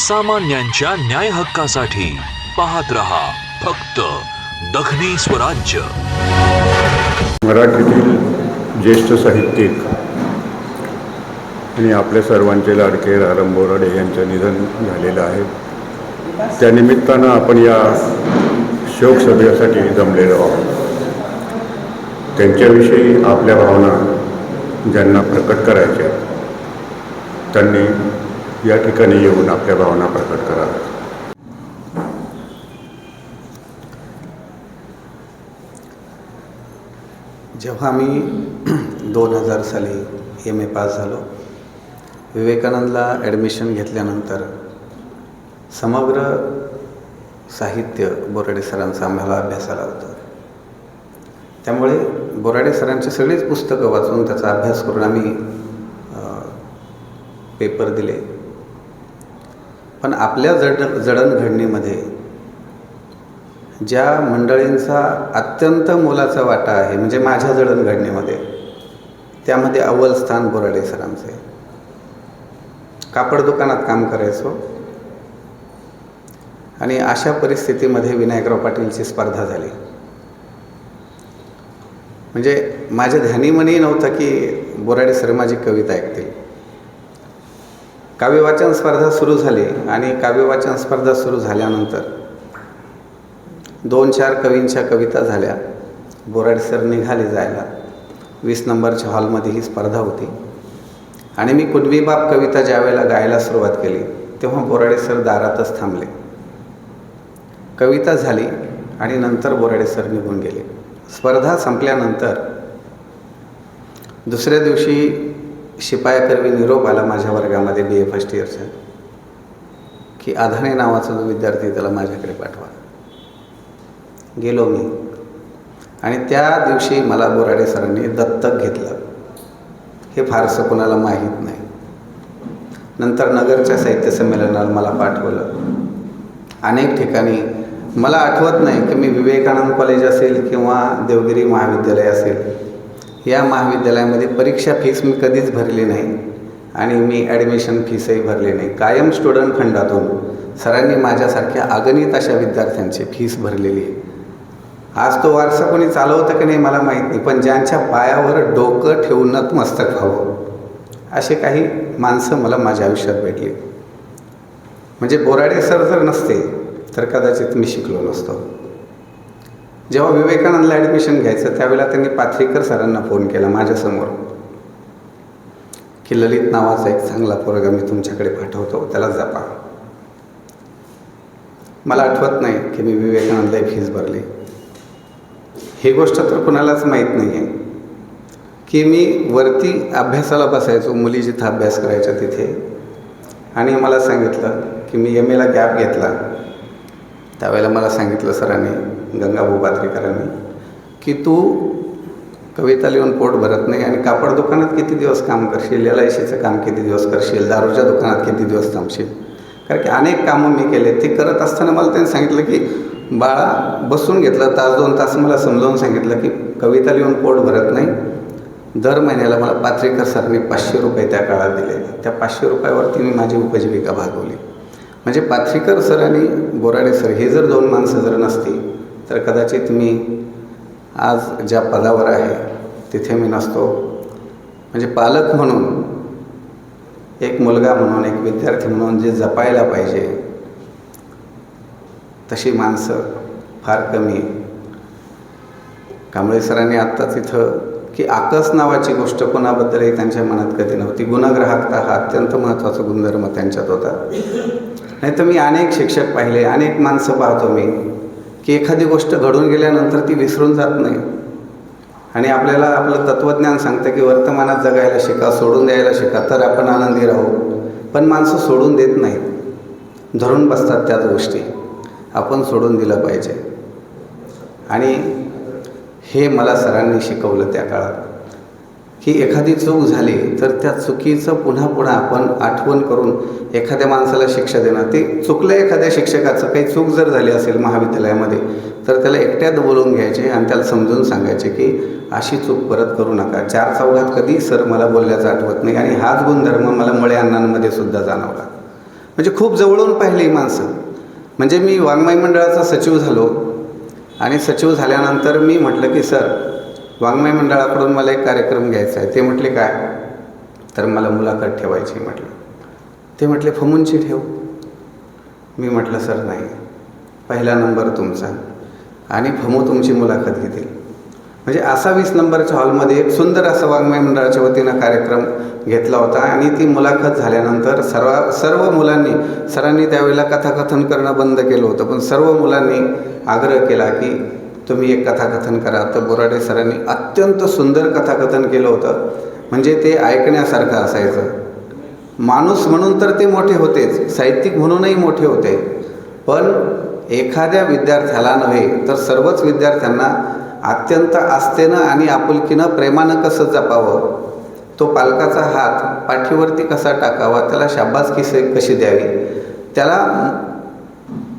सामान्यांच्या न्याय हक्कासाठी पाहत रहा फक्त दखनी स्वराज्य मराठीतील ज्येष्ठ साहित्यिक आणि आपल्या सर्वांचे लाडके रारम बोराडे यांचं निधन झालेलं आहे. त्यानिमित्तानं आपण या शोकसभेसाठी जमलेलो आहोत. त्यांच्याविषयी आपल्या भावना ज्यांना प्रकट करायच्या त्यांनी या ठिकाणी येऊन आपल्या भावना प्रकट कराव्यात जेव्हा मी दोन हजार साली एम ए पास झालो विवेकानंदला ॲडमिशन घेतल्यानंतर समग्र साहित्य बोराडे सरांचं आम्हाला अभ्यासाला होतं. त्यामुळे बोराडे सरांची सगळीच पुस्तकं वाचून त्याचा अभ्यास करून आम्ही पेपर दिले. पण आपल्या जड जडणघडणीमध्ये ज्या मंडळींचा अत्यंत मोलाचा वाटा आहे म्हणजे माझ्या जडणघडणीमध्ये त्यामध्ये अव्वल स्थान बोराडे सरांचे. कापड दुकानात काम करायचो. आणि अशा परिस्थितीमध्ये विनायकराव पाटीलची स्पर्धा झाली. म्हणजे माझ्या ध्यानीमनी नव्हतं की बोराडे सर माझी कविता ऐकतील. काव्यवाचन स्पर्धा सुरू झाली आणि काव्यवाचन स्पर्धा सुरू झाल्यानंतर दोन चार कवींच्या कविता झाल्या. बोराडे सर निघाले जायला. वीस नंबरच्या हॉलमध्ये ही स्पर्धा होती. आणि मी कुणबी बाप कविता ज्यावेळेला गायला सुरुवात केली तेव्हा बोराडे सर दारातच थांबले. कविता झाली आणि नंतर बोराडे सर निघून गेले. स्पर्धा संपल्यानंतर दुसऱ्या दिवशी शिपायाकरवी निरोप आला माझ्या वर्गामध्ये बी ए फर्स्ट इयरचा की आधाने नावाचा जो विद्यार्थी त्याला माझ्याकडे पाठवा. गेलो मी. आणि त्या दिवशी मला बोराडे सरांनी दत्तक घेतलं. हे फारसं कोणाला माहीत नाही. नंतर नगरच्या साहित्य संमेलनाला मला पाठवलं. अनेक ठिकाणी मला आठवत नाही की मी विवेकानंद कॉलेज असेल किंवा देवगिरी महाविद्यालय असेल. या महाविद्यालयामध्ये परीक्षा फीस मी कधीच भरली नाही आणि मी ॲडमिशन फीसही भरली नाही. कायम स्टुडंट फंडातून सरांनी माझ्यासारख्या अगणित अशा विद्यार्थ्यांची फीस भरलेली आहे. आज तो वारसा कोणी चालवतं की नाही मला माहीत नाही पण ज्यांच्या पायावर डोकं ठेवूनच मस्तक व्हावं असे काही माणसं मला माझ्या आयुष्यात भेटली. म्हणजे बोराडे सर जर नसते तर कदाचित मी शिकलो नसतो. जेव्हा विवेकानंदला ॲडमिशन घ्यायचं त्यावेळेला त्यांनी पाथरीकर सरांना फोन केला माझ्यासमोर. की ललित नावाचा एक चांगला पोरगा मी तुमच्याकडे पाठवतो त्याला जपा. मला आठवत नाही की मी विवेकानंदला फीज भरली. ही गोष्ट तर कुणालाच माहीत नाही आहे की मी वरती अभ्यासाला बसायचो मुली जिथं अभ्यास करायच्या तिथे. आणि मला सांगितलं की मी एम एला गॅप घेतला. त्यावेळेला मला सांगितलं सरांनी गंगाभाऊ पात्रेकरांनी की तू कविता लिहून पोट भरत नाही आणि कापड दुकानात किती दिवस काम करशील एल आय सीचं काम किती दिवस करशील दारूच्या दुकानात किती दिवस थांबशील? कारण की अनेक कामं मी केले ते करत असताना मला त्यांनी सांगितलं की बाळा बसून घेतलं तास दोन तास मला समजावून सांगितलं की कविता लिहून पोट भरत नाही. दर महिन्याला मला पात्रेकर सरांनी पाचशे रुपये त्या काळात दिले. त्या पाचशे रुपयावरती मी माझी उपजीविका भागवली. म्हणजे पाथरीकर सर आणि बोराडे सर हे जर दोन माणसं जर नसती तर कदाचित मी आज ज्या पदावर आहे तिथे मी नसतो. म्हणजे पालक म्हणून एक मुलगा म्हणून एक विद्यार्थी म्हणून जे जपायला पाहिजे तशी माणसं फार कमी कांबळे सरांनी आत्ताच इथं की आकस नावाची गोष्ट कोणाबद्दलही त्यांच्या मनात कधी नव्हती. गुणग्राहकता हा अत्यंत महत्त्वाचा गुणधर्म त्यांच्यात होता. नाही तर मी अनेक शिक्षक पाहिले अनेक माणसं पाहतो मी. की एखादी गोष्ट घडून गेल्यानंतर ती विसरून जात नाही. आणि आपल्याला आपलं तत्त्वज्ञान सांगतं की वर्तमानात जगायला शिका सोडून द्यायला शिका तर आपण आनंदी राहू. पण माणसं सोडून देत नाहीत. धरून बसतात त्याच गोष्टी. आपण सोडून दिलं पाहिजे. आणि हे मला सरांनी शिकवलं त्या काळात. की एखादी चूक झाली तर त्या चुकीचं पुन्हा पुन्हा आपण आठवण करून एखाद्या माणसाला शिक्षा देणं. ते चुकलं एखाद्या शिक्षकाचं काही चूक जर झाली असेल महाविद्यालयामध्ये तर त्याला एकट्यात बोलवून घ्यायचे आणि त्याला समजून सांगायचे की अशी चूक परत करू नका. चार चौघात कधी सर मला बोलल्याचं आठवत नाही आणि हाच गुणधर्म मला मळे अण्णांमध्ये सुद्धा जाणवला. म्हणजे खूप जवळून पाहिली माणसं. म्हणजे मी वाङ्मय मंडळाचा सचिव झालो आणि सचिव झाल्यानंतर मी म्हटलं की सर वाङ्मय मंडळाकडून मला एक कार्यक्रम घ्यायचा आहे. ते म्हटले काय? तर मला मुलाखत ठेवायची म्हटलं. ते म्हटले फमूनची ठेव. मी म्हटलं सर नाही. पहिला नंबर तुमचा आणि फमू तुमची मुलाखत घेतील. म्हणजे असा वीस नंबरच्या हॉलमध्ये एक सुंदर असा वाङ्मय मंडळाच्या वतीनं कार्यक्रम घेतला होता आणि ती मुलाखत झाल्यानंतर सर्व सर्व मुलांनी सरांनी त्यावेळेला कथाकथन करणं बंद केलं होतं. पण सर्व मुलांनी आग्रह केला की तुम्ही एक कथाकथन करा. तर बोराडे सरांनी अत्यंत सुंदर कथाकथन केलं होतं. म्हणजे ते ऐकण्यासारखं असायचं. माणूस म्हणून तर ते मोठे होतेच. साहित्यिक म्हणूनही मोठे होते. पण एखाद्या विद्यार्थ्याला नव्हे तर सर्वच विद्यार्थ्यांना अत्यंत आस्थेनं आणि आपुलकीनं प्रेमानं कसं जपावं? तो पालकाचा हात पाठीवरती कसा टाकावा? त्याला शाबास कशी द्यावी? त्याला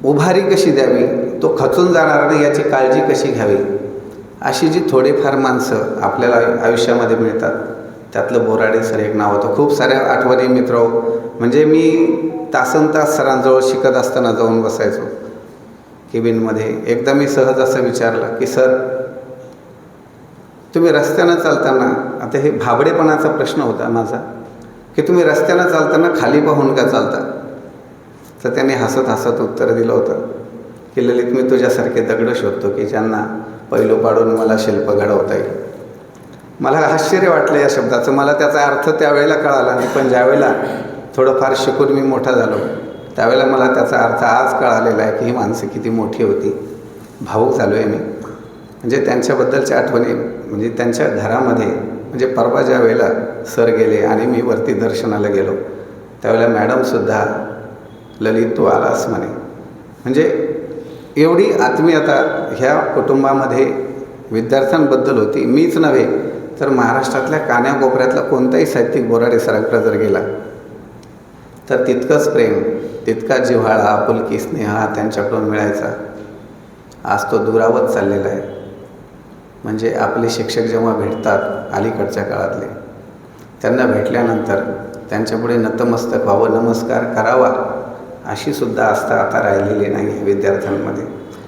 उभारी कशी द्यावी? तो खचून जाणार नाही याची काळजी कशी घ्यावी? अशी जी थोडेफार माणसं आपल्याला आयुष्यामध्ये मिळतात त्यातलं बोराडे सर एक नाव होतं. खूप साऱ्या आठवणी मित्र हो. म्हणजे मी तासन तास सरांजवळ शिकत असताना जाऊन बसायचो. केबिनमध्ये एकदा मी सहज असं विचारलं की सर तुम्ही रस्त्यानं चालताना आता हे भाबडेपणाचा प्रश्न होता माझा की तुम्ही रस्त्यानं चालताना खाली पाहून का चालता? तर त्याने हसत हसत उत्तर दिलं होतं. की ललित मी तुझ्यासारखे दगडं शोधतो की ज्यांना पैलू पाडून मला शिल्प घडवता येईल. मला आश्चर्य वाटलं या शब्दाचं. मला त्याचा अर्थ त्यावेळेला कळाला. नाही पण ज्यावेळेला थोडंफार शिकून मी मोठा झालो त्यावेळेला मला त्याचा अर्थ आज कळालेला आहे की ही माणसं किती मोठी होती. भाऊक झालो आहे मी. म्हणजे त्यांच्याबद्दलच्या आठवणी म्हणजे त्यांच्या घरामध्ये म्हणजे परवा ज्या वेळेला सर गेले आणि मी वरती दर्शनाला गेलो त्यावेळेला मॅडमसुद्धा ललित तू आलास म्हणे. म्हणजे एवढी आत्मीयता ह्या कुटुंबामध्ये विद्यार्थ्यांबद्दल होती. मीच नव्हे तर महाराष्ट्रातल्या कान्याकोपऱ्यातला कोणताही साहित्यिक बोराडे सरांकडे जर गेला तर तितकंच प्रेम तितका जिव्हाळा आपुलकी स्नेह हा त्यांच्याकडून मिळायचा. आज तो दुरावत चाललेला आहे. म्हणजे आपले शिक्षक जेव्हा भेटतात अलीकडच्या काळातले त्यांना भेटल्यानंतर त्यांच्यापुढे नतमस्तक व्हावं नमस्कार करावा अशी सुद्धा आस्था आता राहिलेली नाही आहे विद्यार्थ्यांमध्ये.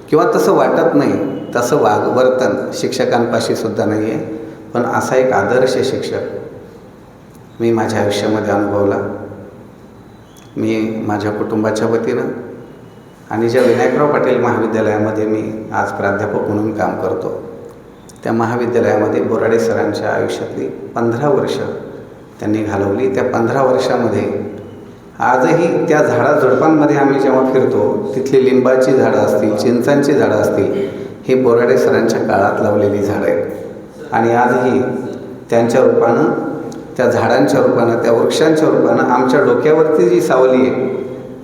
किंवा तसं वाटत नाही तसं वाग वर्तन शिक्षकांपाशी सुद्धा नाही आहे. पण असा एक आदर्श शिक्षक मी माझ्या आयुष्यामध्ये अनुभवला. मी माझ्या कुटुंबाच्या वतीनं आणि ज्या विनायकराव पाटील महाविद्यालयामध्ये मी आज प्राध्यापक म्हणून काम करतो त्या महाविद्यालयामध्ये बोराडे सरांच्या आयुष्यातली पंधरा वर्ष त्यांनी घालवली. त्या पंधरा वर्षामध्ये आजही त्या झाडाझुडपांमध्ये आम्ही जेव्हा फिरतो तिथली लिंबाची झाडं असतील चिंचांची झाडं असतील ही बोराडे सरांच्या काळात लावलेली झाडं आहेत. आणि आजही त्यांच्या रूपानं त्या झाडांच्या रूपानं त्या वृक्षांच्या रूपानं आमच्या डोक्यावरती जी सावली आहे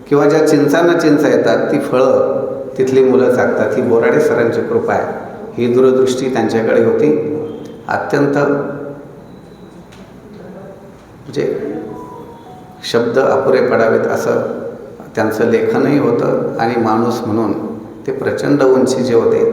किंवा ज्या चिंचांना चिंचा येतात ती फळं तिथली मुलं चाकतात ही बोराडे सरांची कृपा आहे. ही दूरदृष्टी त्यांच्याकडे होती. अत्यंत म्हणजे शब्द अपुरे पडावेत असं त्यांचं लेखनही होतं आणि माणूस म्हणून ते प्रचंड उंची जे होते.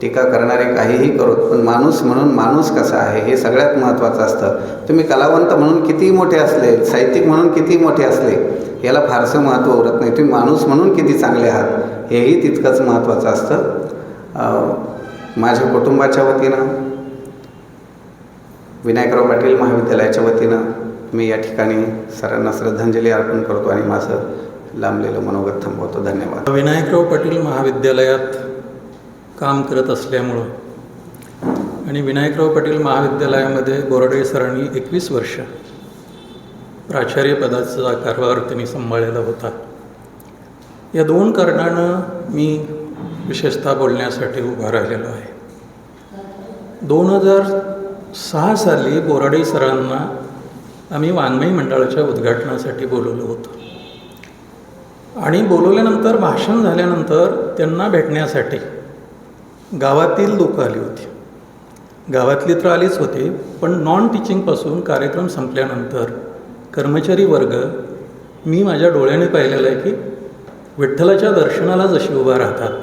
टीका करणारे काहीही करोत पण माणूस म्हणून माणूस कसा आहे हे सगळ्यात महत्त्वाचं असतं. तुम्ही कलावंत म्हणून किती मोठे असले साहित्यिक म्हणून किती मोठे असले याला फारसं महत्त्व उरत नाही. तुम्ही माणूस म्हणून किती चांगले आहात हेही तितकंच महत्त्वाचं असतं. माझ्या कुटुंबाच्या वतीनं विनायकराव पाटील महाविद्यालयाच्या वतीनं मी या ठिकाणी सरांना श्रद्धांजली अर्पण करतो आणि माझं लांबलेलं मनोगत थांबवतो. धन्यवाद. विनायकराव पाटील महाविद्यालयात काम करत असल्यामुळं आणि विनायकराव पाटील महाविद्यालयामध्ये बोराडे सरांनी एकवीस वर्ष प्राचार्यपदाचा कारभार त्यांनी सांभाळलेला होता. या दोन कारणानं मी विशेषतः बोलण्यासाठी उभा राहिलेलो आहे. दोन हजार सहा साली बोराडे सरांना आम्ही वाङ्मयी मंडळाच्या उद्घाटनासाठी बोलवलं होतं. आणि बोलवल्यानंतर भाषण झाल्यानंतर त्यांना भेटण्यासाठी गावातील लोकं आली होती. गावातली तर आलीच होते पण नॉन टीचिंगपासून कार्यक्रम संपल्यानंतर कर्मचारी वर्ग मी माझ्या डोळ्याने पाहिलेलं आहे की विठ्ठलाच्या दर्शनाला जशी उभा राहतात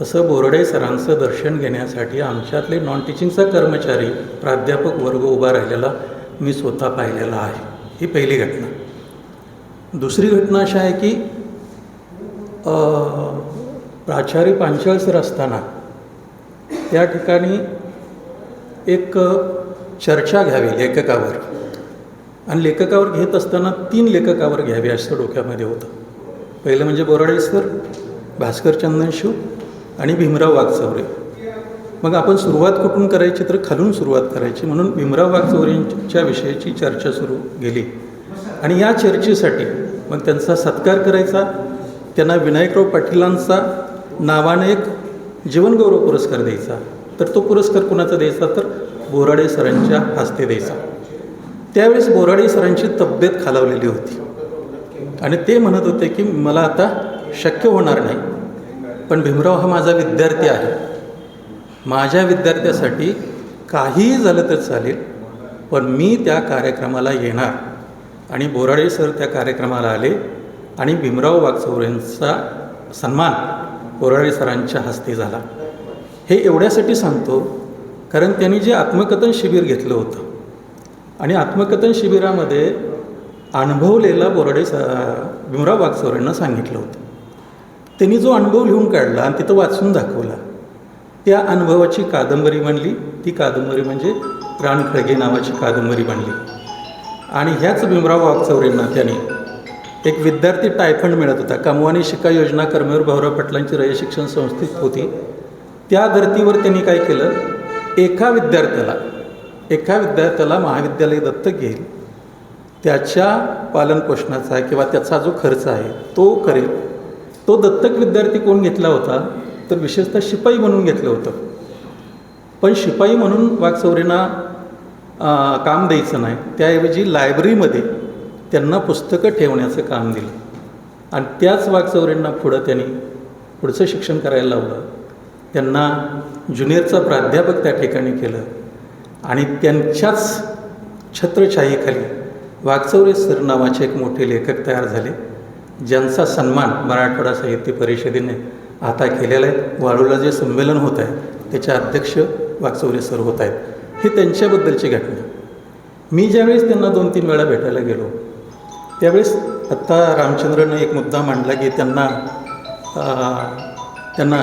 तसं बोरडे सरांचं दर्शन घेण्यासाठी आमच्यातले नॉन टीचिंगचा कर्मचारी प्राध्यापक वर्ग उभा राहिलेला मी स्वतः पाहिलेला आहे. ही पहिली घटना. दुसरी घटना अशी आहे की प्राचार्य पांचाळ सर असताना त्या ठिकाणी एक चर्चा घ्यावी लेखकावर. आणि लेखकावर घेत असताना तीन लेखकावर घ्यावी असं डोक्यामध्ये होतं. पहिलं म्हणजे बोराडे सर भास्कर चंदनशिव आणि भीमराव वागचौरे मग आपण सुरुवात कुठून करायची तर खालून सुरुवात करायची म्हणून भीमराव वाघचौरींच्या विषयीची चर्चा सुरू गेली. आणि या चर्चेसाठी मग त्यांचा सत्कार करायचा. त्यांना विनायकराव पाटीलांचा नावाने एक जीवनगौरव पुरस्कार द्यायचा. तर तो पुरस्कार कुणाचा द्यायचा? तर बोराडे सरांच्या हस्ते द्यायचा. त्यावेळेस बोराडे सरांची तब्येत खालावलेली होती. आणि ते म्हणत होते की मला आता शक्य होणार नाही. पण भीमराव हा माझा विद्यार्थी आहे. माझ्या विद्यार्थ्यासाठी काहीही झालं तर चालेल पण मी त्या कार्यक्रमाला येणार. आणि बोराडे सर त्या कार्यक्रमाला आले आणि भीमराव वागचौरेंचा सन्मान बोराडे सरांच्या हस्ते झाला. हे एवढ्यासाठी सांगतो कारण त्यांनी जे आत्मकथन शिबिर घेतलं होतं आणि आत्मकथन शिबिरामध्ये अनुभवलेला बोराडे स भीमराव वागचौरेंना सांगितलं होतं. त्यांनी जो अनुभव लिहून काढला आणि तिथं वाचून दाखवला त्या अनुभवाची कादंबरी बनली. ती कादंबरी म्हणजे रानखळगे नावाची कादंबरी बनली. आणि ह्याच भीमराव वागचौरेंना त्याने एक विद्यार्थी टायफंड मिळत होता. कमवानी शिका योजना कर्मवीर भाऊराव पाटलांची रय शिक्षण संस्थेत होती. त्या धर्तीवर त्यांनी काय केलं? एका विद्यार्थ्याला एका विद्यार्थ्याला महाविद्यालय दत्तक घेईल. त्याच्या पालनपोषणाचा किंवा त्याचा जो खर्च आहे तो करेल. तो दत्तक विद्यार्थी कोण घेतला होता? तर विशेषतः शिपाई म्हणून घेतलं होतं. पण शिपाई म्हणून वाघचौरेंना काम द्यायचं नाही. त्याऐवजी लायब्ररीमध्ये त्यांना पुस्तकं ठेवण्याचं काम दिलं. आणि त्याच वाघचौरेंना पुढं त्यांनी पुढचं शिक्षण करायला लावलं. त्यांना ज्युनियरचा प्राध्यापक त्या ठिकाणी केलं. आणि त्यांच्याच छत्रछाईखाली वाघचौरे सर नावाचे एक मोठे लेखक तयार झाले ज्यांचा सन्मान मराठवाडा साहित्य परिषदेने आता केलेलं आहे. वाळूला जे संमेलन होत आहे त्याचे अध्यक्ष वाघचौरे सर होत आहेत. ही त्यांच्याबद्दलची घटना. मी ज्यावेळेस त्यांना दोन तीन वेळा भेटायला गेलो त्यावेळेस आत्ता रामचंद्रनं एक मुद्दा मांडला की त्यांना त्यांना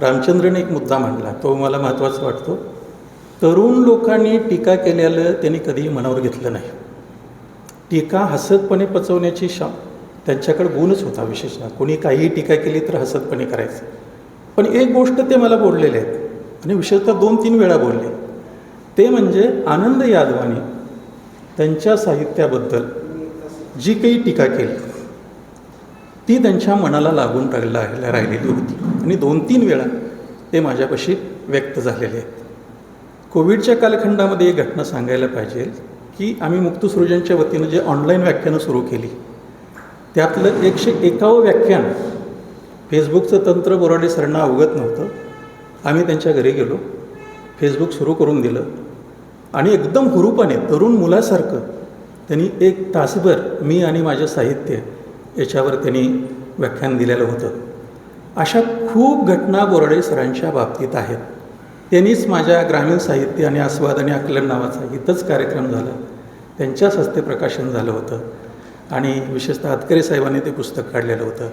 रामचंद्रने एक मुद्दा मांडला. तो मला महत्त्वाचा वाटतो. तरुण लोकांनी टीका केलेलं त्यांनी कधीही मनावर घेतलं नाही. टीका हसतपणे पचवण्याची शा त्यांच्याकडे गुणच होता विशेषतः. कोणी काहीही टीका केली तर हसतपणे करायचं. पण एक गोष्ट ते मला बोललेले आहेत. आणि विशेषतः दोन तीन वेळा बोलले. ते म्हणजे आनंद यादवाने त्यांच्या साहित्याबद्दल जी काही टीका केली ती त्यांच्या मनाला लागून राहिला राहिलेली होती. आणि दोन तीन वेळा ते माझ्यापाशी व्यक्त झालेले आहेत. कोविडच्या कालखंडामध्ये एक घटना सांगायला पाहिजे की आम्ही मुक्तसृजनच्या वतीनं जे ऑनलाईन व्याख्यानं सुरू केली त्यातलं एकशे एकावं व्याख्यान फेसबुकचं तंत्र बोराडे सरांना अवगत नव्हतं. आम्ही त्यांच्या घरी गेलो. फेसबुक सुरू करून दिलं. आणि एकदम हुरूपाने तरुण मुलासारखं त्यांनी एक तासभर मी आणि माझं साहित्य याच्यावर त्यांनी व्याख्यान दिलेलं होतं. अशा खूप घटना बोराडे सरांच्या बाबतीत आहेत. त्यांनीच माझ्या ग्रामीण साहित्य आणि आस्वाद आणि आकलन नावाचा इथंच कार्यक्रम झाला. त्यांच्याच हस्ते प्रकाशन झालं होतं. आणि विशेषतः हातकरी साहेबांनी ते पुस्तक काढलेलं होतं.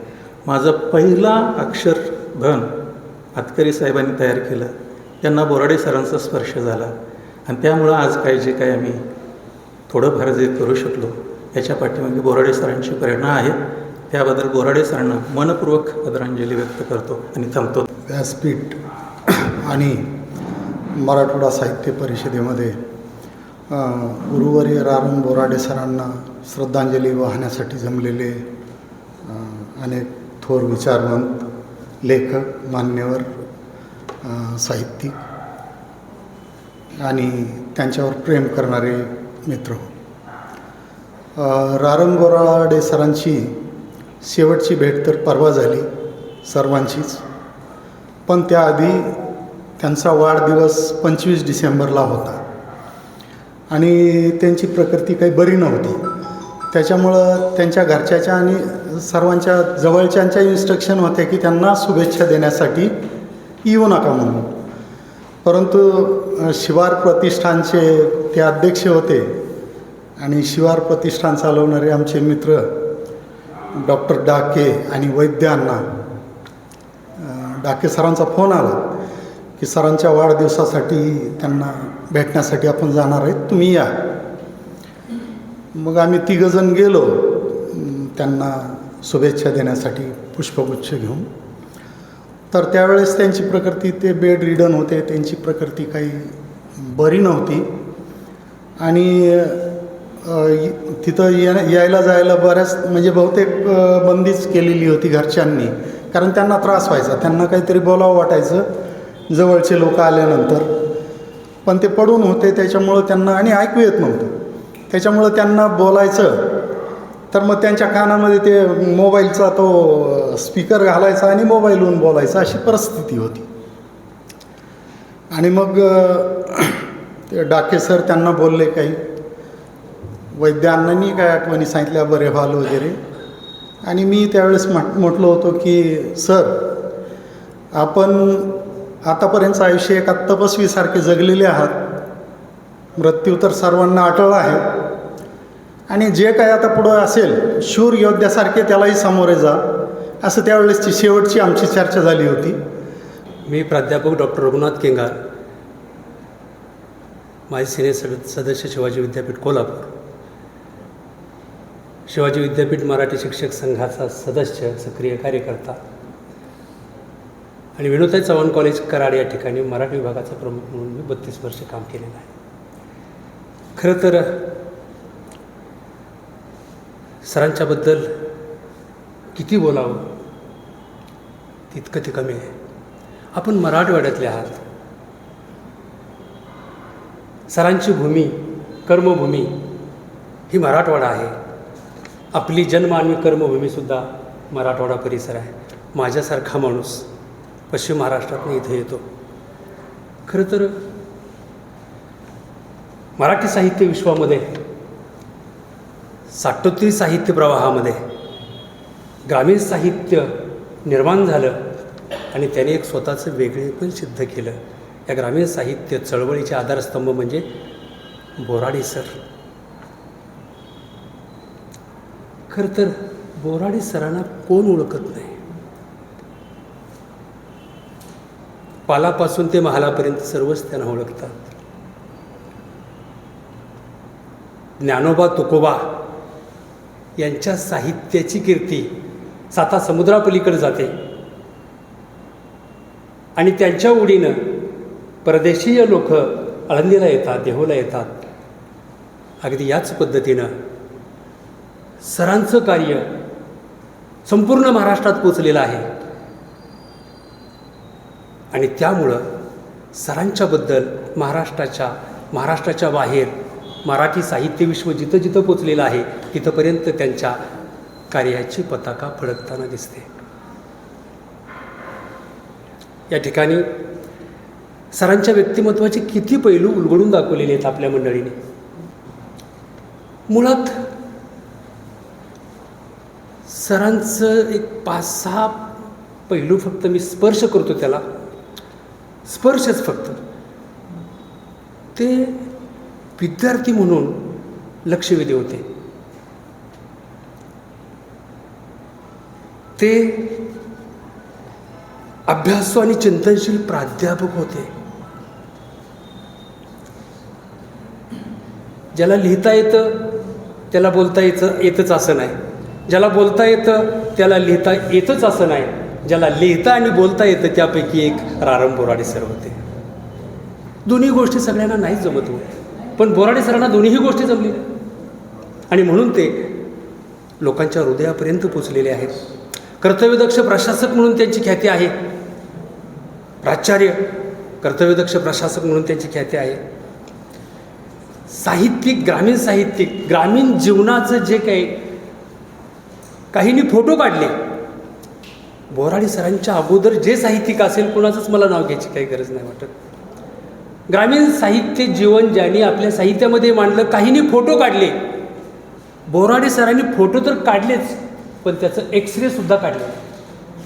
माझं पहिला अक्षर धन हातकरी साहेबांनी तयार केलं. त्यांना बोराडे सरांचा स्पर्श झाला. आणि त्यामुळं आज काय जे काय आम्ही थोडंफार जे करू शकलो याच्या पाठीमागे बोराडे सरांची प्रेरणा आहे. त्याबद्दल बोराडे सरांना मनपूर्वक आदरांजली व्यक्त करतो आणि थांबतो. व्यासपीठ आणि मराठवाडा साहित्य परिषदेमध्ये अ, गुरुवर्य बोराडे सरांना श्रद्धांजली वाहण्यासाठी जमलेले अनेक थोर विचारवंत लेखक मान्यवर साहित्यिक आणि त्यांच्यावर प्रेम करणारे मित्र अ, सरांची शेवटची भेट तर परवा झाली सर्वांचीच पण त्याआधी त्यांचा वाढदिवस पंचवीस डिसेंबरला होता आणि त्यांची प्रकृती काही बरी नव्हती. त्याच्यामुळं त्यांच्या घरच्याच्या आणि सर्वांच्या जवळच्यांच्या इन्स्ट्रक्शन होत्या की त्यांना शुभेच्छा देण्यासाठी येऊ नका म्हणून. परंतु शिवार प्रतिष्ठानचे ते अध्यक्ष होते आणि शिवार प्रतिष्ठान चालवणारे आमचे मित्र डॉक्टर डाके आणि वैद्यांना डाके सरांचा फोन आला की सरांच्या वाढदिवसासाठी त्यांना भेटण्यासाठी आपण जाणार आहेत. तुम्ही या. मग आम्ही तिघंजण गेलो. त्यांना शुभेच्छा देण्यासाठी पुष्पगुच्छ घेऊन. तर त्यावेळेस त्यांची प्रकृती ते बेड रिडन होते. त्यांची प्रकृती काही बरी नव्हती. आणि तिथं या यायला जायला बऱ्याच म्हणजे बहुतेक बंदीच केलेली होती घरच्यांनी. कारण त्यांना त्रास व्हायचा. त्यांना काहीतरी बोलावं वाटायचं. जवळचे लोक आल्यानंतर. पण ते पडून होते. त्याच्यामुळं त्यांना आणि ऐकू येत नव्हतं. त्याच्यामुळं त्यांना बोलायचं. तर मग त्यांच्या कानामध्ये ते मोबाईलचा तो स्पीकर घालायचा आणि मोबाईलहून बोलायचा. अशी परिस्थिती होती. आणि मग ते डाके सर त्यांना बोलले काही. वैद्यांनी काय आठवणी सांगितल्या? बरे व्हाल वगैरे. आणि मी त्यावेळेस म्हट म्हटलो होतो की सर आपण आतापर्यंत आयुष्य एका तपस्वीसारखे जगलेले आहात. मृत्यू तर सर्वांना अटळ आहे. आणि जे काय आता पुढं असेल शूर योद्ध्यासारखे त्यालाही सामोरे जा असं त्यावेळेसची शेवटची आमची चर्चा झाली होती. मी प्राध्यापक डॉक्टर रघुनाथ केंगार माझे सिनियर सद सदस्य शिवाजी विद्यापीठ कोल्हापूर. शिवाजी विद्यापीठ मराठी शिक्षक संघाचा सदस्य सक्रिय कार्यकर्ता आणि विनोदाई चव्हाण कॉलेज कराड या ठिकाणी मराठी विभागाचा प्रमुख म्हणून मी बत्तीस वर्ष काम केलेलं आहे. खरं तर सरांच्याबद्दल किती बोलावं तितकं ते कमी आहे. आपण मराठवाड्यातले आहात. सरांची भूमी कर्मभूमी ही मराठवाडा आहे. आपली जन्म आणि कर्मभूमीसुद्धा मराठवाडा परिसर आहे. माझ्यासारखा माणूस पश्चिम महाराष्ट्रातून इथे येतो. खरं तर मराठी साहित्य विश्वामध्ये साठोत्तरी साहित्य प्रवाहामध्ये ग्रामीण साहित्य निर्माण झालं आणि त्याने एक स्वतःचं वेगळे पण सिद्ध केलं. या ग्रामीण साहित्य चळवळीचे आधारस्तंभ म्हणजे बोराडे सर. खरं तर बोराडे सरांना कोण ओळखत नाही? पालापासून ते महालापर्यंत सर्वच त्यांना ओळखतात. ज्ञानोबा तुकोबा यांच्या साहित्याची कीर्ती साता समुद्रापलीकडे जाते. आणि त्यांच्या उडीनं परदेशीय लोक आळंदीला येतात देहूला येतात. अगदी याच पद्धतीनं सरांचं कार्य संपूर्ण महाराष्ट्रात पोचलेलं आहे. आणि त्यामुळं सरांच्याबद्दल महाराष्ट्राच्या महाराष्ट्राच्या बाहेर मराठी साहित्य विश्व जिथं जिथं पोचलेलं आहे तिथंपर्यंत त्यांच्या कार्याची पताका फडकताना दिसते. या ठिकाणी सरांच्या व्यक्तिमत्वाचे किती पैलू उलगडून दाखवलेले आहेत आपल्या मंडळीने. मुळात सरांचं एक पाच सहा पैलू फक्त मी स्पर्श करतो त्याला. स्पर्शच फक्त. ते विद्यार्थी म्हणून लक्षवेधी होते. ते अभ्यासू आणि चिंतनशील प्राध्यापक होते. ज्याला लिहिता येतं त्याला बोलता येतं येतच असं नाही. ज्याला बोलता येतं त्याला लिहिता येतच असं नाही. ज्याला लिहिता आणि बोलता येतं त्यापैकी एक रारंबोराडे सर होते. दोन्ही गोष्टी सगळ्यांना नाही जमत हो पण बोराडे सरांना दोन्हीही गोष्टी जमली. आणि म्हणून ते लोकांच्या हृदयापर्यंत पोचलेले आहेत. कर्तव्यदक्ष प्रशासक म्हणून त्यांची ख्याती आहे. प्राचार्य कर्तव्यदक्ष प्रशासक म्हणून त्यांची ख्याती आहे. साहित्यिक ग्रामीण साहित्यिक ग्रामीण जीवनाचं जे काही काहींनी फोटो काढले. बोराडी सरांच्या अगोदर जे साहित्यिक असेल कुणाचंच मला नाव घ्यायची काही गरज नाही वाटत. ग्रामीण साहित्य जीवन ज्यांनी आपल्या साहित्यामध्ये मांडलं काहींनी फोटो काढले. बोराडे सरांनी फोटो तर काढलेच पण त्याचं एक्सरे सुद्धा काढले.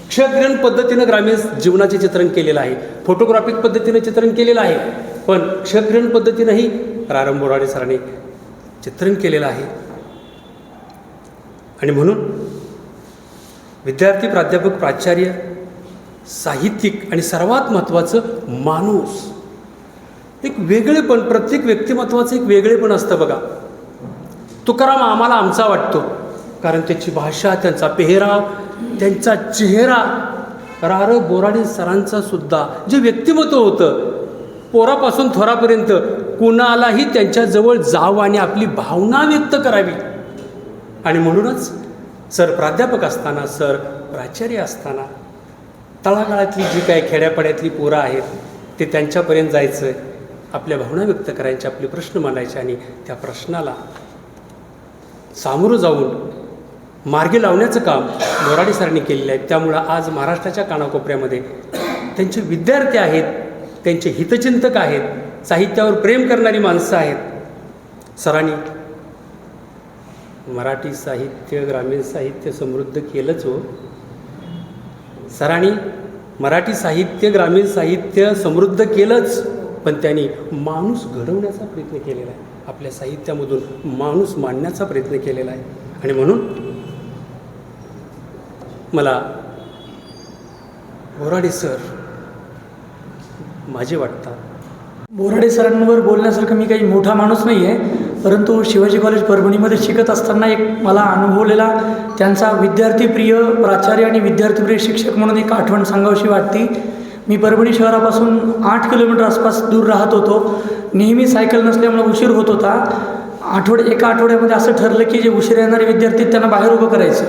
क्षग्रहण पद्धतीनं ग्रामीण जीवनाचे चित्रण केलेलं आहे. फोटोग्राफिक पद्धतीनं चित्रण केलेलं आहे. पण क्षग्रहण पद्धतीनंही रारम बोराडे सरांनी चित्रण केलेलं आहे. आणि म्हणून विद्यार्थी प्राध्यापक प्राचार्य साहित्यिक आणि सर्वात महत्त्वाचं माणूस एक वेगळेपण प्रत्येक व्यक्तिमत्वाचं एक वेगळेपण असतं बघा. तुकाराम आम्हाला आमचा वाटतो कारण त्याची भाषा त्यांचा पेहराव त्यांचा चेहरा रार बोराडे सरांचा सुद्धा जे व्यक्तिमत्व होतं पोरापासून थोरापर्यंत कुणालाही त्यांच्याजवळ जावं आणि आपली भावना व्यक्त करावी. आणि म्हणूनच सर प्राध्यापक असताना सर प्राचार्य असताना तळागाळातली जी काही खेड्यापाड्यातली पोरं आहेत ते त्यांच्यापर्यंत जायचं आपल्या भावना व्यक्त करायचे आपले प्रश्न मांडायचे आणि त्या प्रश्नाला सामोरं जाऊन मार्गी लावण्याचं काम बोराडे सरांनी केलेलं आहे. त्यामुळं आज महाराष्ट्राच्या कानाकोपऱ्यामध्ये त्यांचे विद्यार्थी आहेत त्यांचे हितचिंतक आहेत साहित्यावर प्रेम करणारी माणसं आहेत. सरांनी मराठी साहित्य ग्रामीण साहित्य समृद्ध केलंच हो. सरांनी मराठी साहित्य ग्रामीण साहित्य समृद्ध केलंच. पण त्यांनी माणूस घडवण्याचा प्रयत्न केलेला आहे. आपल्या साहित्यामधून माणूस मांडण्याचा प्रयत्न केलेला आहे. आणि म्हणून मला बोराडे सर माझे वाटतात. बोराडे सरांवर बोलण्यासारखं मी काही मोठा माणूस नाही आहे परंतु शिवाजी कॉलेज परभणीमध्ये शिकत असताना एक मला अनुभवलेला त्यांचा विद्यार्थीप्रिय प्राचार्य आणि विद्यार्थीप्रिय शिक्षक म्हणून एक आठवण सांगावीशी वाटती. मी परभणी शहरापासून आठ किलोमीटर आसपास दूर राहत होतो. नेहमी सायकल नसल्यामुळे उशीर होत होता. आठवडे एका आठवड्यामध्ये असं ठरलं की जे उशीर येणारे विद्यार्थी त्यांना बाहेर उभं करायचं.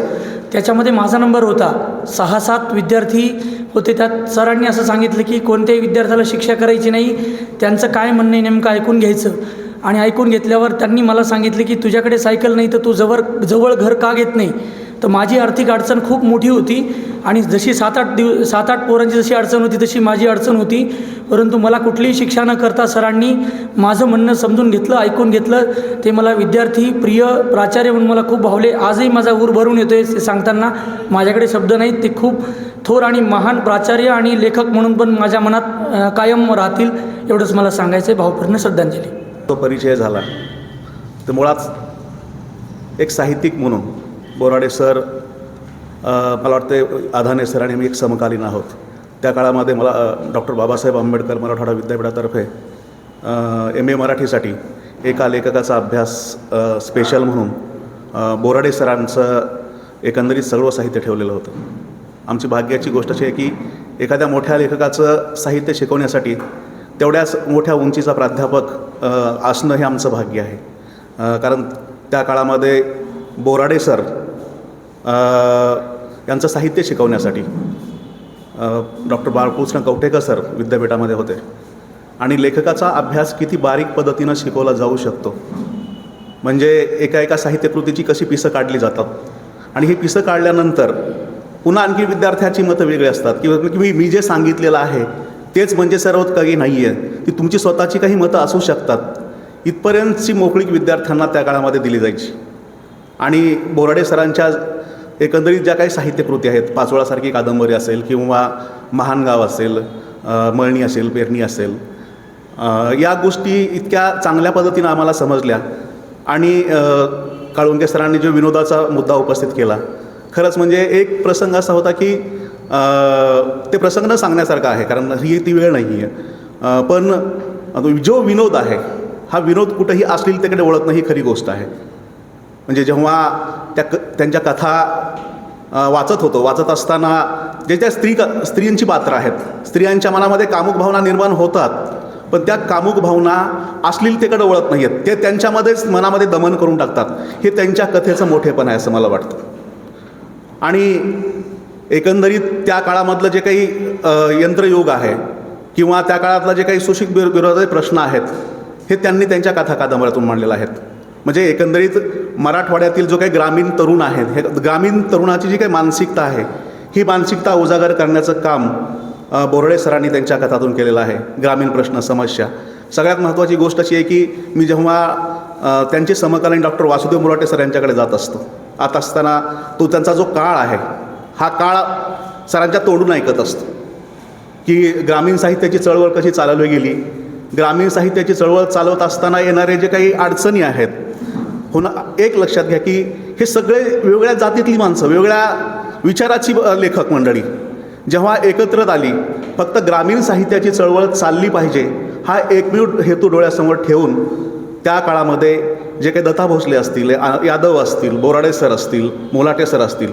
त्याच्यामध्ये माझा नंबर होता. सहा सात विद्यार्थी होते. त्यात सरांनी असं सांगितलं की कोणत्याही विद्यार्थ्याला शिक्षा करायची नाही. त्यांचं काय म्हणणं आहे नेमकं ऐकून घ्यायचं. आणि ऐकून घेतल्यावर त्यांनी मला सांगितलं की तुझ्याकडे सायकल नाही तर तू जवळ जवळ घर का घेत नाही? तर माझी आर्थिक अडचण खूप मोठी होती आणि जशी सात आठ दिव सात आठ पोरांची जशी अडचण होती तशी माझी अडचण होती. परंतु मला कुठलीही शिक्षा न करता सरांनी माझं म्हणणं समजून घेतलं ऐकून घेतलं. ते मला विद्यार्थी प्रिय प्राचार्य म्हणून मला खूप भावले. आजही माझा ऊर भरून येतो आहे ते सांगताना माझ्याकडे शब्द नाहीत. ते खूप थोर आणि महान प्राचार्य आणि लेखक म्हणून पण माझ्या मनात कायम राहतील एवढंच मला सांगायचं आहे भावपूर्ण श्रद्धांजली. तो परिचय झाला. तर मुळात एक साहित्यिक म्हणून बोराडे सर मला वाटते आधाने सर आणि मी एक समकालीन आहोत. त्या काळामध्ये मला डॉक्टर बाबासाहेब आंबेडकर मराठवाडा विद्यापीठातर्फे एम ए मराठीसाठी एका लेखकाचा अभ्यास स्पेशल म्हणून बोराडे सरांचं एकंदरीत सर्व साहित्य ठेवलेलं होतं. आमची भाग्याची गोष्ट अशी आहे की एखाद्या मोठ्या लेखकाचं साहित्य शिकवण्यासाठी तेवढ्याच मोठ्या उंचीचा प्राध्यापक असणं हे आमचं भाग्य आहे. कारण त्या काळामध्ये बोराडे सर यांचं साहित्य शिकवण्यासाठी. डॉक्टर बाळकृष्ण कवठेकर सर विद्यापीठामध्ये होते. आणि लेखकाचा अभ्यास किती बारीक पद्धतीनं शिकवला जाऊ शकतो. म्हणजे एका एका साहित्यकृतीची कशी पिसं काढली जातात. आणि ही पिसं काढल्यानंतर पुन्हा आणखी विद्यार्थ्याची मतं वेगळी असतात. किंवा की मी मी जे सांगितलेलं आहे तेच म्हणजे सर्व काही नाही आहे ती तुमची स्वतःची काही मतं असू शकतात. इथपर्यंतची मोकळीक विद्यार्थ्यांना त्या काळामध्ये दिली जायची. आणि बोराडे सरांच्या एकंदरीत ज्या काही साहित्यकृती आहेत पाचोळासारखी कादंबरी असेल किंवा महानगाव असेल मळणी असेल पेरणी असेल या गोष्टी इतक्या चांगल्या पद्धतीनं आम्हाला समजल्या. आणि काळुंके सरांनी जो विनोदाचा मुद्दा उपस्थित केला खरंच म्हणजे एक प्रसंग असा होता की ते प्रसंग न सांगण्यासारखा आहे कारण ही ती वेळ नाही आहे पण जो विनोद आहे हा विनोद कुठंही अश्लीलतेकडे ओळख नाही ही खरी गोष्ट आहे. म्हणजे जेव्हा त्या क त्यांच्या कथा वाचत होतो वाचत असताना जे त्या स्त्री क स्त्रियांची पात्र आहेत स्त्रियांच्या मनामध्ये कामुक भावना निर्माण होतात पण त्या कामुक भावना अश्लीलतेकडे वळत नाही आहेत ते त्यांच्यामध्येच मनामध्ये दमन करून टाकतात. हे त्यांच्या कथेचं मोठेपण आहे असं मला वाटतं. आणि एकंदरीत त्या काळामधलं जे काही यंत्रयोग आहे किंवा त्या काळातला जे काही सुशिक विरो- विरोधाचे प्रश्न आहेत हे त्यांनी त्यांच्या कथा कादंबऱ्यातून मांडलेलं आहेत. म्हणजे एकंदरीत मराठवाड्यातील जो काही ग्रामीण तरुण आहेत हे ग्रामीण तरुणाची जी काही मानसिकता आहे ही मानसिकता उजागर करण्याचं काम अ, बोर्डे सरांनी त्यांच्या कथातून केलेलं आहे ग्रामीण प्रश्न समस्या. सगळ्यात महत्त्वाची गोष्ट अशी आहे की मी जेव्हा त्यांचे समकालीन डॉक्टर वासुदेव मुराटे सर यांच्याकडे जात असतो आत असताना तो त्यांचा जो काळ आहे हा काळ सरांच्या तोंडून ऐकत असतो. की ग्रामीण साहित्याची चळवळ कशी चालवली गेली ग्रामीण साहित्याची चळवळ चालवत असताना येणारे जे काही अडचणी आहेत होणं एक लक्षात घ्या की हे सगळे वेगळ्या जातीतली माणसं वेगळ्या विचाराची लेखक मंडळी. जेव्हा एकत्रित आली फक्त ग्रामीण साहित्याची चळवळ चालली पाहिजे हा एकमेव हेतू डोळ्यासमोर ठेवून त्या काळामध्ये जे काही दत्ता भोसले असतील आ- यादव असतील बोराडे सर असतील मोलाटे सर असतील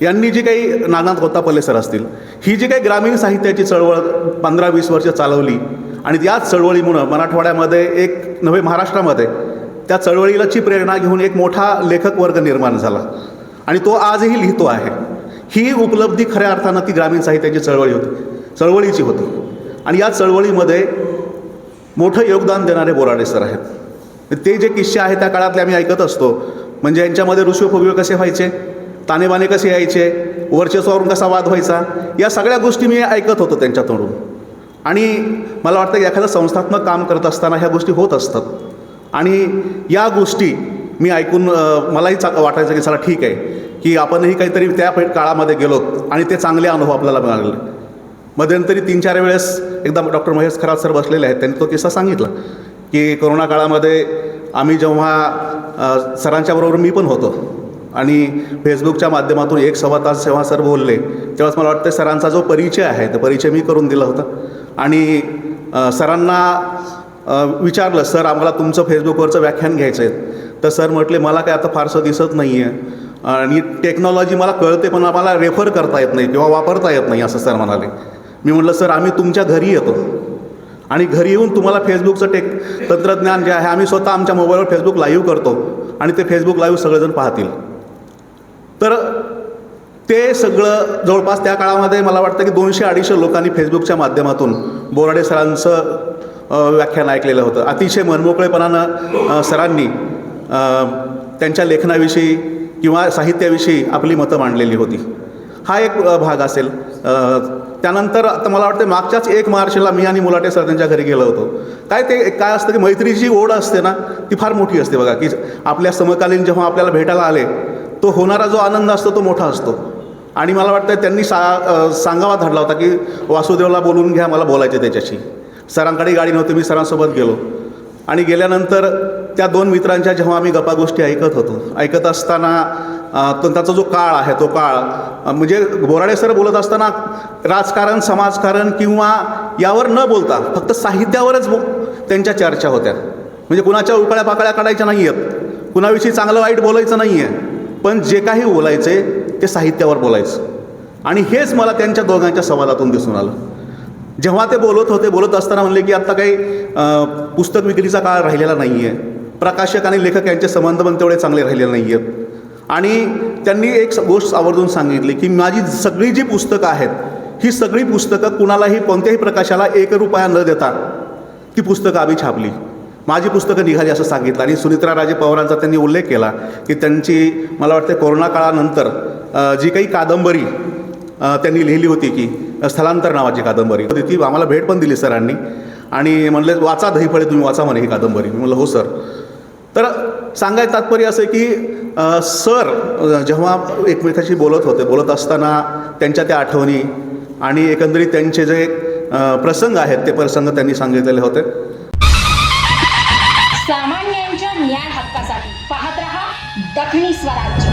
यांनी जी काही नानाथ गोतापल्ले सर असतील ही जी काही ग्रामीण साहित्याची चळवळ पंधरा वीस वर्ष चालवली आणि याच चळवळीमुळं मराठवाड्यामध्ये एक नव्हे महाराष्ट्रामध्ये त्या चळवळीलाची प्रेरणा घेऊन एक मोठा लेखक वर्ग निर्माण झाला. आणि तो आजही लिहितो आहे. ही उपलब्धी खऱ्या अर्थानं ती ग्रामीण साहित्याची चळवळी होती. चळवळीची होती. आणि या चळवळीमध्ये मोठं योगदान देणारे बोराडे सर आहेत. ते जे किस्से आहेत त्या काळातले आम्ही ऐकत असतो. म्हणजे यांच्यामध्ये ऋषभोगी कसे व्हायचे? तानेबाने कसे यायचे? वर्चस्वावरून कसा वाद व्हायचा? या सगळ्या गोष्टी मी ऐकत होतो त्यांच्यातोडून आणि मला वाटतं की एखादं संस्थात्मक काम करत असताना ह्या गोष्टी होत असतात. आणि या गोष्टी मी ऐकून मलाही चा वाटायचं की चला ठीक आहे की आपणही काहीतरी त्या काळामध्ये गेलो आणि ते चांगले अनुभव आपल्याला मिळाले. मध्यंतरी तीन चार वेळेस एकदा डॉक्टर महेश खरात सर बसलेले आहेत त्यांनी तो किस्सा सांगितला की कोरोना काळामध्ये आम्ही जेव्हा सरांच्याबरोबर सरांच्या बरोबर मी पण होतो आणि फेसबुकच्या माध्यमातून एक सव्वा तास जेव्हा सर बोलले तेव्हाच मला वाटतं सरांचा जो परिचय आहे तो परिचय मी करून दिला होता. आणि सरांना विचारलं सर आम्हाला तुमचं फेसबुकवरचं व्याख्यान घ्यायचं आहे तर सर म्हटले मला काय आता फारसं दिसत नाही आहे आणि टेक्नॉलॉजी मला कळते पण आम्हाला रेफर करता येत नाही किंवा वापरता येत नाही असं सर म्हणाले. मी म्हटलं सर आम्ही तुमच्या घरी येतो आणि घरी येऊन तुम्हाला फेसबुकचं टेक तंत्रज्ञान जे आहे आम्ही स्वतः आमच्या मोबाईलवर फेसबुक लाईव्ह करतो आणि ते फेसबुक लाईव्ह सगळेजण पाहतील. तर ते सगळं जवळपास त्या काळामध्ये मला वाटतं की दोनशे अडीचशे लोकांनी फेसबुकच्या माध्यमातून बोराडे सरांचं व्याख्यान ऐकलेलं होतं. अतिशय मनमोकळेपणानं सरांनी त्यांच्या लेखनाविषयी किंवा साहित्याविषयी आपली मतं मांडलेली होती. हा एक भाग असेल. त्यानंतर आता मला वाटतं मागच्याच एक मार्चला मी आणि मुलाटे सर त्यांच्या घरी गेलो होतो. काय ते काय असतं की मैत्रीची ओढ असते ना ती फार मोठी असते बघा की आपल्या समकालीन जेव्हा आपल्याला भेटायला आले तो होणारा जो आनंद असतो तो मोठा असतो. आणि मला वाटतं त्यांनी सा सांगावा धाडला होता की वासुदेवला बोलून घ्या मला बोलायचे त्याच्याशी. सरांकडे गाडी नव्हती मी सरांसोबत गेलो. आणि गेल्यानंतर त्या दोन मित्रांच्या जेव्हा आम्ही गप्पागोष्टी ऐकत होतो ऐकत असताना त्यांचा त्याचा जो काळ आहे तो काळ म्हणजे बोराडे सर बोलत असताना राजकारण समाजकारण किंवा यावर न बोलता फक्त साहित्यावरच बो त्यांच्या चर्चा होत्या. म्हणजे कुणाच्या उकळ्या पाकळ्या काढायच्या नाही आहेत कुणाविषयी चांगलं वाईट बोलायचं नाही आहे पण जे काही बोलायचे ते साहित्यावर बोलायचं. आणि हेच मला त्यांच्या दोघांच्या संवादातून दिसून आलं. जेव्हा ते बोलत होते बोलत असताना म्हणले की आत्ता काही पुस्तक विक्रीचा काळ राहिलेला नाही आहे प्रकाशक आणि लेखक यांचे संबंध पण तेवढे चांगले राहिलेले नाही आहेत आणि त्यांनी एक स- गोष्ट आवर्जून सांगितली की माझी सगळी जी पुस्तकं आहेत ही सगळी पुस्तकं कुणालाही कोणत्याही प्रकाशाला एक रुपया न देता ती पुस्तकं आम्ही छापली. माझी पुस्तकं निघाली असं सांगितलं आणि सुनित्रा राजे पवारांचा त्यांनी उल्लेख केला की त्यांची मला वाटते कोरोना काळानंतर जी काही कादंबरी त्यांनी लिहिली होती की स्थलांतर नावाची कादंबरी. तर ती आम्हाला भेट पण दिली सरांनी. आणि म्हणले वाचा दहीफळे तुम्ही वाचा म्हणे ही कादंबरी. मी म्हणलं हो सर. तर सांगायचं तात्पर्य असं की सर जेव्हा एकमेकाशी बोलत होते बोलत असताना त्यांच्या त्या आठवणी आणि एकंदरीत त्यांचे जे प्रसंग आहेत ते प्रसंग त्यांनी सांगितलेले होते. सामान्यांच्या न्याय हक्कासाठी पाहत रहा दखनी स्वराज्य.